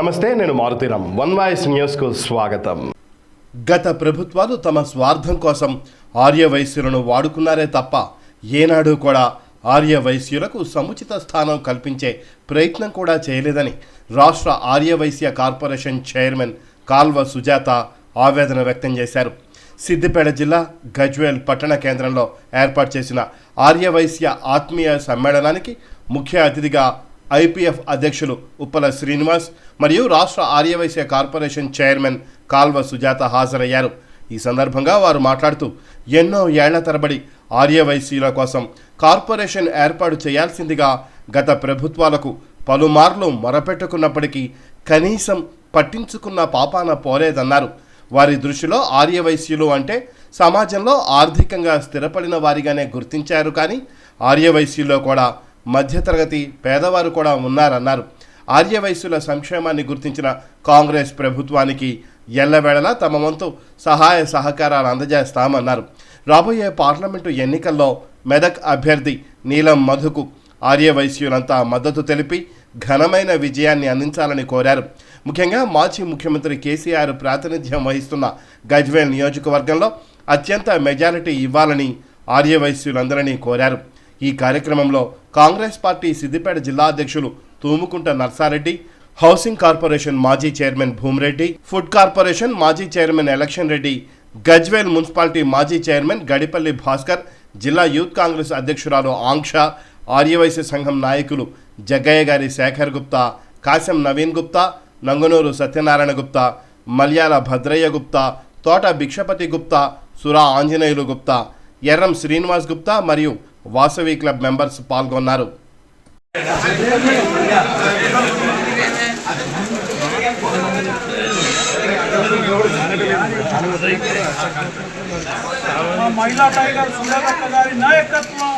నమస్తే నేను Maruthi Ram one voice న్యూస్కు స్వాగతం. గత ప్రభుత్వాలు తమ స్వార్థం కోసం ఆర్య వైశ్యులను వాడుకున్నారే తప్ప ఏనాడు కూడా ఆర్య వైశ్యులకు సముచిత స్థానం కల్పించే ప్రయత్నం కూడా చేయలేదని రాష్ట్ర ఆర్య వైశ్య కార్పొరేషన్ చైర్మన్ కాల్వ సుజాత ఆవేదన వ్యక్తం చేశారు. సిద్దిపేట జిల్లా గజ్వేల్ పట్టణ కేంద్రంలో ఏర్పాటు చేసిన ఆర్యవైశ్య ఆత్మీయ సమ్మేళనానికి ముఖ్య అతిథిగా ఐపీఎఫ్ అధ్యక్షులు ఉప్పల శ్రీనివాస్ మరియు రాష్ట్ర ఆర్యవైశ్య కార్పొరేషన్ చైర్మన్ కాల్వ సుజాత హాజరయ్యారు. ఈ సందర్భంగా వారు మాట్లాడుతూ ఎన్నో ఏళ్ళ తరబడి ఆర్యవైశ్యుల కోసం కార్పొరేషన్ ఏర్పాటు చేయాల్సిందిగా గత ప్రభుత్వాలకు పలుమార్లు మొరపెట్టుకున్నప్పటికీ కనీసం పట్టించుకున్న పాపాన పోలేదన్నారు. వారి దృష్టిలో ఆర్యవైశ్యులు అంటే సమాజంలో ఆర్థికంగా స్థిరపడిన వారిగానే గుర్తించారు కానీ ఆర్యవైశ్యుల్లో కూడా మధ్యతరగతి పేదవారు కూడా ఉన్నారన్నారు. ఆర్యవయస్సుల సంక్షేమాన్ని గుర్తించిన కాంగ్రెస్ ప్రభుత్వానికి ఎల్లవేళలా తమ వంతు సహాయ సహకారాలు అందజేస్తామన్నారు. రాబోయే పార్లమెంటు ఎన్నికల్లో మెదక్ అభ్యర్థి నీలం మధుకు ఆర్యవైశ్యులంతా మద్దతు తెలిపి ఘనమైన విజయాన్ని అందించాలని కోరారు. ముఖ్యంగా మాజీ ముఖ్యమంత్రి కేసీఆర్ ప్రాతినిధ్యం వహిస్తున్న గజ్వేల్ నియోజకవర్గంలో అత్యంత మెజారిటీ ఇవ్వాలని ఆర్యవైశ్యులందరినీ కోరారు. ఈ కార్యక్రమంలో కాంగ్రెస్ పార్టీ సిద్దిపేట జిల్లా అధ్యక్షులు తూముకుంట నర్సారెడ్డి హౌసింగ్ కార్పొరేషన్ మాజీ చైర్మన్ భూమిరెడ్డి ఫుడ్ కార్పొరేషన్ మాజీ chairman election Reddy Gajwel municipality మాజీ చైర్మన్ గడిపల్లి భాస్కర్ జిల్లా యూత్ కాంగ్రెస్ అధ్యక్షురాలు ఆంక్ష ఆర్యవైశ్య సంఘం నాయకులు జగ్గయ్య గారి శేఖర్ గుప్తా కాశం నవీన్ గుప్తా నంగనూరు సత్యనారాయణ గుప్తా మల్యాల భద్రయ్య గుప్తా తోట భిక్షపతి గుప్తా సురా ఆంజనేయులు గుప్తా ఎర్రం శ్రీనివాస్ గుప్తా మరియు వాసవి క్లబ్ మెంబర్స్ పాల్గొన్నారు మహిళా టైగర్ సుందరక్క గారి నాయకత్వం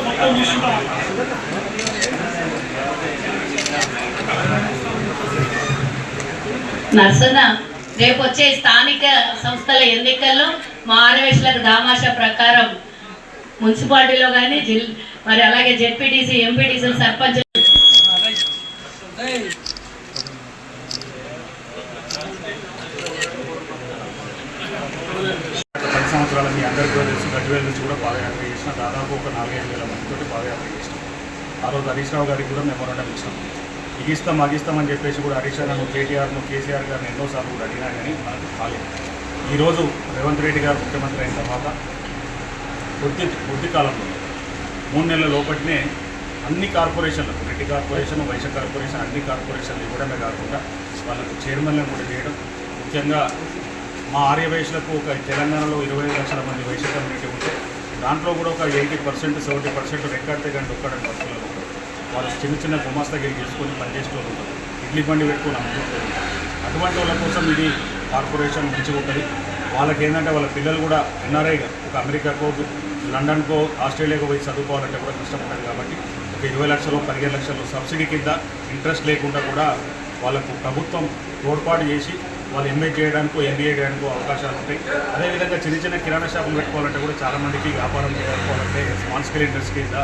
మొత్తం చూస్తున్నాం. నర్సన రేపు వచ్చే స్థానిక సంస్థల ఎన్నికల్లో మా ఆర్యవేశ్లకు దామాషా ప్రకారం మున్సిపాలిటీలో కానీ జిల్ మరి అలాగే జెడ్పీటీసీ ఎంపీటీసీ సర్పంచ్ పది సంవత్సరాల మీ అందరికీ కూడా తెలుసు నుంచి కూడా పాదయాత్ర చేసిన దాదాపు ఒక నాలుగైదు వేల మందితో పాదయాత్ర చేసినాం. ఆ రోజు హరీష్ రావు గారికి కూడా మెమోరండం ఇచ్చినాం. ఇగిస్తాం అగిస్తామని చెప్పేసి కూడా హరీష్ రావు కేటీఆర్ను కేసీఆర్ గారిని ఎన్నోసార్లు కూడా అడిగినా కానీ మనకు కాలేదు ఈరోజు రేవంత్ రెడ్డి గారు ముఖ్యమంత్రి అయిన తర్వాత కొద్ది కొద్ది కాలంలో మూడు నెలల లోపటినే అన్ని కార్పొరేషన్లకు రెడ్డి కార్పొరేషన్ వైశ్య కార్పొరేషన్ అన్ని కార్పొరేషన్లు ఇవ్వడమే కాకుండా వాళ్ళకు చైర్మన్లను కూడా చేయడం. ముఖ్యంగా మా ఆర్య వయసులకు ఒక తెలంగాణలో ఇరవై లక్షల మంది వైశ్య కమ్యూనిటీ ఉంటే దాంట్లో కూడా ఒక ఎయిటీ పర్సెంట్ సెవెంటీ పర్సెంట్ రెక్కాడితే కానీ ఒక్కడని బతుకులు వాళ్ళు చిన్న చిన్న గుమాస్తగిరి చేసుకొని పనిచేస్తూ ఉంటారు. ఇడ్లీ బండి పెట్టుకొని అమ్ముకుంటూ ఉంటారు. అటువంటి వాళ్ళ కోసం ఇది కార్పొరేషన్ మంచిగా ఉంటుంది వాళ్ళకి ఏంటంటే వాళ్ళ పిల్లలు కూడా ఎన్ఆర్ఐగా ఒక అమెరికాకో లండన్కో ఆస్ట్రేలియాకో పోయి చదువుకోవాలంటే కూడా కష్టపడ్డారు కాబట్టి ఒక ఇరవై లక్షలు పదిహేను లక్షలు సబ్సిడీ కింద ఇంట్రెస్ట్ లేకుండా కూడా వాళ్ళకు ప్రభుత్వం తోడ్పాటు చేసి వాళ్ళు ఎంఏ చేయడానికో ఎంబీఏ చేయడానికో అవకాశాలు ఉంటాయి. అదేవిధంగా చిన్న చిన్న కిరాణా షాపులు పెట్టుకోవాలంటే కూడా చాలా మందికి వ్యాపారం చేసుకోవాలంటే స్మాల్ స్కేల్ ఇండస్ట్రీ కింద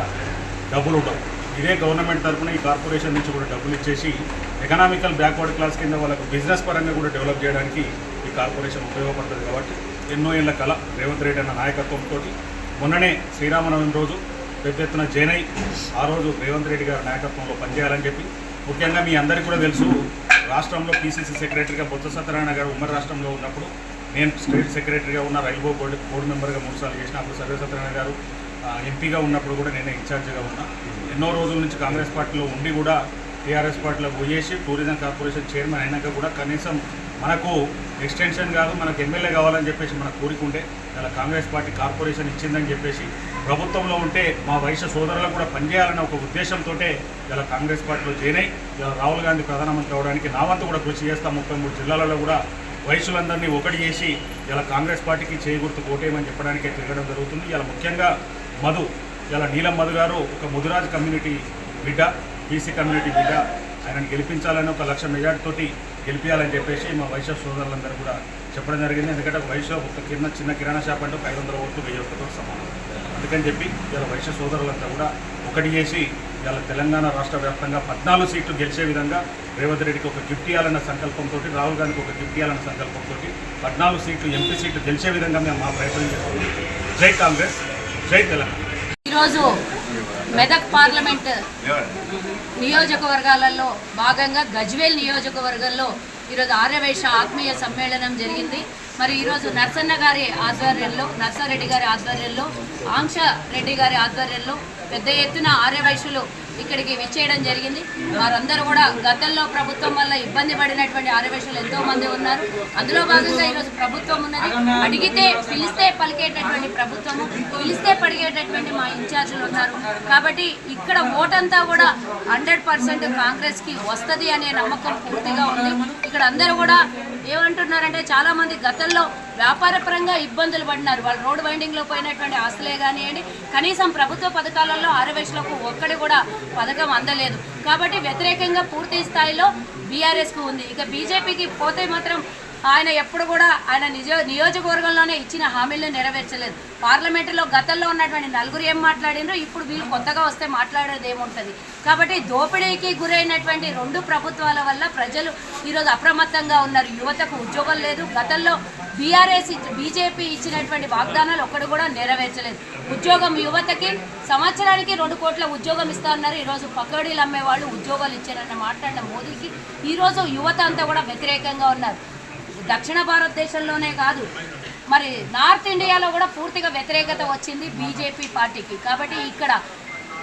డబ్బులు ఉండవు. ఇదే గవర్నమెంట్ తరఫున ఈ కార్పొరేషన్ నుంచి కూడా డబ్బులు ఇచ్చేసి ఎకనామికల్ బ్యాక్వర్డ్ క్లాస్ కింద వాళ్ళకు బిజినెస్ పరంగా కూడా డెవలప్ చేయడానికి ఈ కార్పొరేషన్ ఉపయోగపడుతుంది కాబట్టి ఎన్నో ఏళ్ళ కళ రేవంత్ రెడ్డి అన్న నాయకత్వంతో మొన్ననే శ్రీరామనవమి రోజు పెద్ద ఎత్తున జైనై ఆ రోజు రేవంత్ రెడ్డి గారి నాయకత్వంలో పనిచేయాలని చెప్పి ముఖ్యంగా మీ అందరికీ కూడా తెలుసు రాష్ట్రంలో పీసీసీ సెక్రటరీగా బొత్స సత్యనారాయణ గారు ఉమ్మడి రాష్ట్రంలో ఉన్నప్పుడు నేను స్టేట్ సెక్రటరీగా ఉన్న రైల్వే బోర్డు బోర్డు మెంబర్గా మూడుసార్లు చేసిన అప్పుడు సర్వే సత్యనారాయణ గారు ఎంపీగా ఉన్నప్పుడు కూడా నేనే ఇన్ఛార్జిగా ఉన్నా. ఎన్నో రోజుల నుంచి కాంగ్రెస్ పార్టీలో ఉండి కూడా టీఆర్ఎస్ పార్టీలో పోయేసి టూరిజం కార్పొరేషన్ చైర్మన్ అయినాక కూడా కనీసం మనకు ఎక్స్టెన్షన్ కాదు మనకు ఎమ్మెల్యే కావాలని చెప్పేసి మన కోరిక ఉండే అలా కాంగ్రెస్ పార్టీ కార్పొరేషన్ ఇచ్చిందని చెప్పేసి ప్రభుత్వంలో ఉంటే మా వైశ్య సోదరులకు కూడా పనిచేయాలన్న ఒక ఉద్దేశంతో ఇలా కాంగ్రెస్ పార్టీలో చేరాయి ఇలా రాహుల్ గాంధీ ప్రధానమంత్రి అవడానికి నా వంతు కూడా కృషి చేస్తాం ముప్పై మూడు జిల్లాలలో కూడా వయసులందరినీ ఒకటి చేసి ఇలా కాంగ్రెస్ పార్టీకి చేకూర్తు కోటేయమని చెప్పడానికే తిరగడం జరుగుతుంది. ఇలా ముఖ్యంగా మధు ఇలా నీలం మధు గారు ఒక ముదురాజ్ కమ్యూనిటీ బిడ్డ. బీసీ కమ్యూనిటీ బిడ్డ ఆయనను గెలిపించాలని ఒక లక్ష మెజార్టీతోటి గెలిపించాలని చెప్పేసి మా వైశ్య సోదరులందరూ కూడా చెప్పడం జరిగింది. ఎందుకంటే ఒక వైశ్య ఒక కింద చిన్న కిరాణా షాప్ అంటే ఒక ఐదు వందల ఓట్లు వెయ్యి ఒకటితో సమానం. అందుకని చెప్పి ఇలా వైశ్య సోదరులంతా కూడా ఒకటి చేసి ఇవాళ తెలంగాణ రాష్ట్ర వ్యాప్తంగా పద్నాలుగు సీట్లు గెలిచే విధంగా రేవంత్ రెడ్డికి ఒక గిఫ్ట్ ఇవ్వాలన్న సంకల్పంతో రాహుల్ గాంధీకి ఒక గిఫ్ట్ ఇవ్వాలన్న సంకల్పంతో పద్నాలుగు సీట్లు ఎంపీ సీట్లు గెలిచే విధంగా మేము మా ప్రయత్నం చేస్తున్నాం. జై కాంగ్రెస్ జై తెలంగాణ. ఈరోజు మెదక్ పార్లమెంట్ నియోజకవర్గాలలో భాగంగా గజ్వేల్ నియోజకవర్గంలో ఈరోజు ఆర్యవైశ్య ఆత్మీయ సమ్మేళనం జరిగింది. మరి ఈరోజు నర్సన్న గారి ఆధ్వర్యంలో నర్సారెడ్డి గారి ఆధ్వర్యంలో ఆంక్ష రెడ్డి గారి ఆధ్వర్యంలో పెద్ద ఎత్తున ఆర్యవైశ్యులు ఇక్కడికి విచ్చేయడం జరిగింది. వారందరూ కూడా గతంలో ప్రభుత్వం వల్ల ఇబ్బంది పడినటువంటి ఆర్యవైశ్యులు ఎంతో మంది ఉన్నారు. అందులో భాగంగా ఈరోజు ప్రభుత్వం ఉన్నది. అడిగితే పిలిస్తే పలికేటటువంటి ప్రభుత్వము పిలిస్తే పడిగేటటువంటి మా ఇన్ఛార్జీలు ఉన్నారు. కాబట్టి ఇక్కడ ఓటంతా కూడా హండ్రెడ్ పర్సెంట్ కాంగ్రెస్కి వస్తుంది అనే నమ్మకం పూర్తిగా ఉంది. ఇక్కడ అందరూ కూడా ఏమంటున్నారంటే చాలామంది గతంలో వ్యాపారపరంగా ఇబ్బందులు పడినారు. వాళ్ళు రోడ్ వైండింగ్లో పోయినటువంటి ఆస్తులే కానివ్వండి కనీసం ప్రభుత్వ పథకాలలో ఆరవేశ్లకు ఒక్కడి కూడా పథకం అందలేదు. కాబట్టి వ్యతిరేకంగా పూర్తి స్థాయిలో బీఆర్ఎస్కు ఉంది. ఇక బీజేపీకి పోతే మాత్రం ఆయన ఎప్పుడు కూడా ఆయన నిజ నియోజకవర్గంలోనే ఇచ్చిన హామీలను నెరవేర్చలేదు. పార్లమెంటులో గతంలో ఉన్నటువంటి నలుగురు ఏం మాట్లాడినరు ఇప్పుడు వీళ్ళు కొత్తగా వస్తే మాట్లాడేది ఏముంటుంది? కాబట్టి దోపిడీకి గురైనటువంటి రెండు ప్రభుత్వాల వల్ల ప్రజలు ఈరోజు అప్రమత్తంగా ఉన్నారు. యువతకు ఉద్యోగం లేదు. గతంలో బీఆర్ఎస్ బీజేపీ ఇచ్చినటువంటి వాగ్దానాలు ఒక్కడు కూడా నెరవేర్చలేదు. ఉద్యోగం యువతకి సంవత్సరానికి రెండు కోట్ల ఉద్యోగం ఇస్తా ఉన్నారు ఈరోజు పకోడీలు అమ్మేవాళ్ళు ఉద్యోగాలు ఇచ్చారన్న మాట్లాడిన మోదీకి ఈరోజు యువత అంతా కూడా వ్యతిరేకంగా ఉన్నారు. దక్షిణ భారతదేశంలోనే కాదు మరి నార్త్ ఇండియాలో కూడా పూర్తిగా వ్యతిరేకత వచ్చింది బీజేపీ పార్టీకి. కాబట్టి ఇక్కడ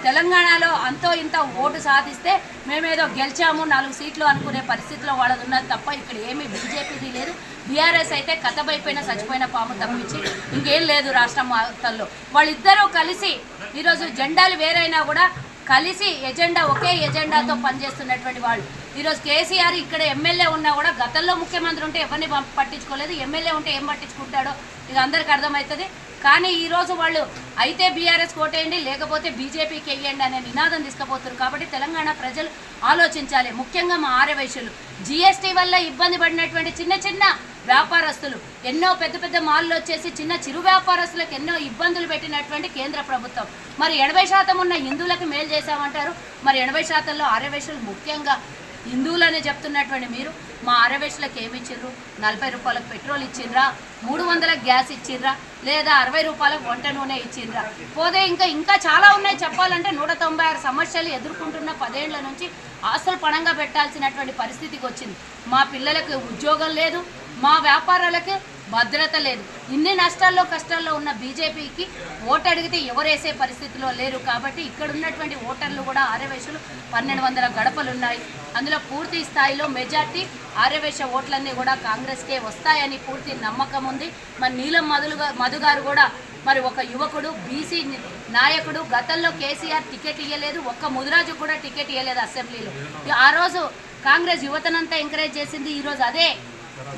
తెలంగాణలో అంతో ఇంత ఓటు సాధిస్తే మేమేదో గెలిచాము నాలుగు సీట్లు అనుకునే పరిస్థితిలో వాళ్ళది ఉన్నది తప్ప ఇక్కడ ఏమీ బీజేపీది లేదు. బీఆర్ఎస్ అయితే కథబైపోయిన చచ్చిపోయిన పాము తప్పించి ఇంకేం లేదు రాష్ట్రం మొత్తంలో వాళ్ళిద్దరూ కలిసి ఈరోజు జెండాలు వేరైనా కూడా కలిసి ఎజెండా ఒకే ఎజెండాతో పనిచేస్తున్నటువంటి వాళ్ళు. ఈరోజు కేసీఆర్ ఇక్కడ ఎమ్మెల్యే ఉన్నా కూడా గతంలో ముఖ్యమంత్రి ఉంటే ఎవరిని పట్టించుకోలేదు. ఎమ్మెల్యే ఉంటే ఏం పట్టించుకుంటాడో ఇది అందరికి అర్థమవుతుంది. కానీ ఈరోజు వాళ్ళు అయితే బీఆర్ఎస్ కోటేయండి లేకపోతే బీజేపీకి వెయ్యండి అనే నినాదం తీసుకుపోతున్నారు. కాబట్టి తెలంగాణ ప్రజలు ఆలోచించాలి. ముఖ్యంగా మా ఆర్యవైశ్యులు. జీఎస్టీ వల్ల ఇబ్బంది పడినటువంటి చిన్న చిన్న వ్యాపారస్తులు ఎన్నో పెద్ద పెద్ద మాల్లు వచ్చేసి చిన్న చిరు వ్యాపారస్తులకు ఎన్నో ఇబ్బందులు పెట్టినటువంటి కేంద్ర ప్రభుత్వం. మరి ఎనభై శాతం ఉన్న హిందువులకు మేలు చేశామంటారు. మరి ఎనభై శాతంలో ఆర్యవైశ్యులు ముఖ్యంగా హిందువులనే చెప్తున్నటువంటి మీరు మా ఆరవేశ్లకు ఏమి ఇచ్చిర్రు? నలభై రూపాయలకు పెట్రోల్ ఇచ్చిండ్రా మూడు వందలకు గ్యాస్ ఇచ్చిండ్రా లేదా అరవై రూపాయలకు వంట నూనె ఇచ్చిండ్రా పోతే ఇంకా ఇంకా చాలా ఉన్నాయి చెప్పాలంటే నూట తొంభై ఆరు సమస్యలు ఎదుర్కొంటున్న పదేళ్ళ నుంచి ఆస్తులు పణంగా పెట్టాల్సినటువంటి పరిస్థితికి వచ్చింది. మా పిల్లలకు ఉద్యోగం లేదు మా వ్యాపారాలకు భద్రత లేదు. ఇన్ని నష్టాల్లో కష్టాల్లో ఉన్న బీజేపీకి ఓటు అడిగితే ఎవరేసే పరిస్థితిలో లేరు కాబట్టి ఇక్కడ ఉన్నటువంటి ఓటర్లు కూడా ఆర్యవేశులు పన్నెండు వందల గడపలు ఉన్నాయి. అందులో పూర్తి స్థాయిలో మెజార్టీ ఆర్యవేశ ఓట్లన్నీ కూడా కాంగ్రెస్కే వస్తాయని పూర్తి నమ్మకం ఉంది. మరి నీలం మధులుగా మధుగారు కూడా మరి ఒక యువకుడు బీసీ నాయకుడు. గతంలో కేసీఆర్ టికెట్ ఇవ్వలేదు ఒక్క ముదిరాజు కూడా టికెట్ ఇవ్వలేదు అసెంబ్లీలో. ఆ రోజు కాంగ్రెస్ యువతనంతా ఎంకరేజ్ చేసింది. ఈరోజు అదే.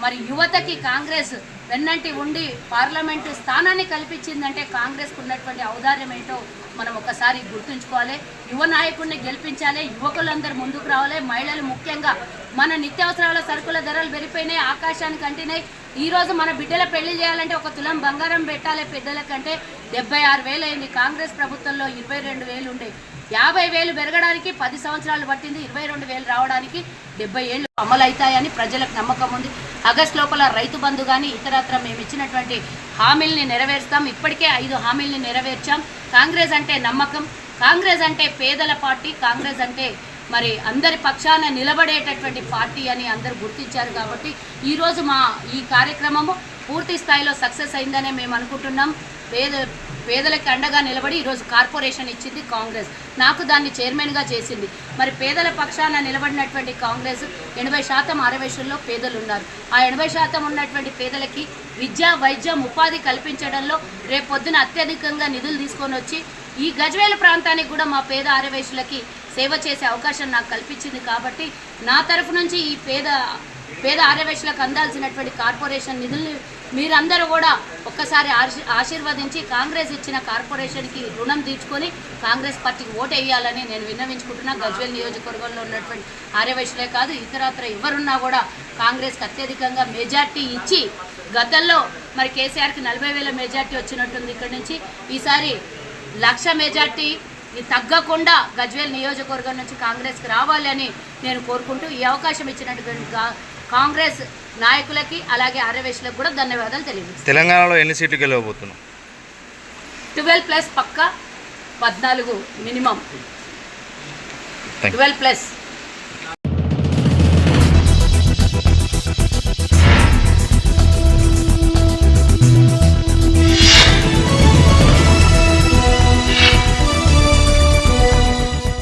మరి యువతకి కాంగ్రెస్ వెన్నంటి ఉండి పార్లమెంటు స్థానాన్ని కల్పించిందంటే కాంగ్రెస్కు ఉన్నటువంటి ఔదార్యం ఏంటో మనం ఒకసారి గుర్తుంచుకోవాలి. యువ నాయకుడిని గెలిపించాలి యువకులందరూ ముందుకు రావాలి. మహిళలు ముఖ్యంగా మన నిత్యావసరాల సరుకుల ధరలు పెరిగిపోయినాయి ఆకాశానికి అంటినాయి ఈ రోజు మన బిడ్డల పెళ్ళి చేయాలంటే ఒక తులం బంగారం పెట్టాలి. బిడ్డల కంటే డెబ్బై ఆరు వేలు అయింది. కాంగ్రెస్ ప్రభుత్వంలో ఇరవై రెండు వేలు ఉండే యాభై వేలు పెరగడానికి పది సంవత్సరాలు పట్టింది ఇరవై రెండు వేలు రావడానికి డెబ్బై ఏళ్ళు అమలు అవుతాయని ప్రజలకు నమ్మకం ఉంది. ఆగస్ట్ లోపల రైతు బంధు కానీ ఇతరత్ర మేము ఇచ్చినటువంటి హామీల్ని నెరవేరుస్తాం. ఇప్పటికే ఐదు హామీల్ని నెరవేర్చాం. కాంగ్రెస్ అంటే నమ్మకం కాంగ్రెస్ అంటే పేదల పార్టీ కాంగ్రెస్ అంటే మరి అందరి పక్షాన నిలబడేటటువంటి పార్టీ అని అందరూ గుర్తించారు కాబట్టి ఈరోజు మా ఈ కార్యక్రమము పూర్తి స్థాయిలో సక్సెస్ అయిందనే మేము అనుకుంటున్నాం. పేద పేదలకు అండగా నిలబడి ఈరోజు కార్పొరేషన్ ఇచ్చింది కాంగ్రెస్. నాకు దాన్ని చైర్మన్గా చేసింది. మరి పేదల పక్షాన నిలబడినటువంటి కాంగ్రెస్ ఎనభై శాతం ఆరవేశంలో పేదలు ఉన్నారు ఆ ఎనభై శాతం ఉన్నటువంటి పేదలకి విద్య వైద్యం ఉపాధి కల్పించడంలో రేపొద్దున అత్యధికంగా నిధులు తీసుకొని వచ్చి ఈ గజ్వేల్ ప్రాంతానికి కూడా మా పేద ఆరవేశులకి సేవ చేసే అవకాశం నాకు కల్పించింది కాబట్టి నా తరఫు నుంచి ఈ పేద పేద ఆర్యవేశులకు అందాల్సినటువంటి కార్పొరేషన్ నిధుల్ని మీరందరూ కూడా ఒక్కసారి ఆశీ ఆశీర్వదించి కాంగ్రెస్ ఇచ్చిన కార్పొరేషన్కి రుణం తీర్చుకొని కాంగ్రెస్ పార్టీకి ఓటు వేయాలని నేను విన్నవించుకుంటున్నా. గజ్వేల్ నియోజకవర్గంలో ఉన్నటువంటి ఆర్యవేశులే కాదు ఇతరత్ర ఎవరున్నా కూడా కాంగ్రెస్కి అత్యధికంగా మెజార్టీ ఇచ్చి గతంలో మరి కేసీఆర్కి నలభై వేల మెజార్టీ వచ్చినట్టుంది ఇక్కడ నుంచి. ఈసారి లక్ష మెజార్టీ తగ్గకుండా గజ్వేల్ నియోజకవర్గం నుంచి కాంగ్రెస్కి రావాలి అని నేను కోరుకుంటూ ఈ అవకాశం ఇచ్చినటువంటి కాంగ్రెస్ నాయకులకి అలాగే ఆర్యవేశ్లకు కూడా ధన్యవాదాలు తెలియజేస్తాను. తెలంగాణలో ఎన్ని సీట్లు గెలవబోతున్నాం? ట్వెల్వ్ ప్లస్ పక్క పద్నాలుగు మినిమం. Twelve plus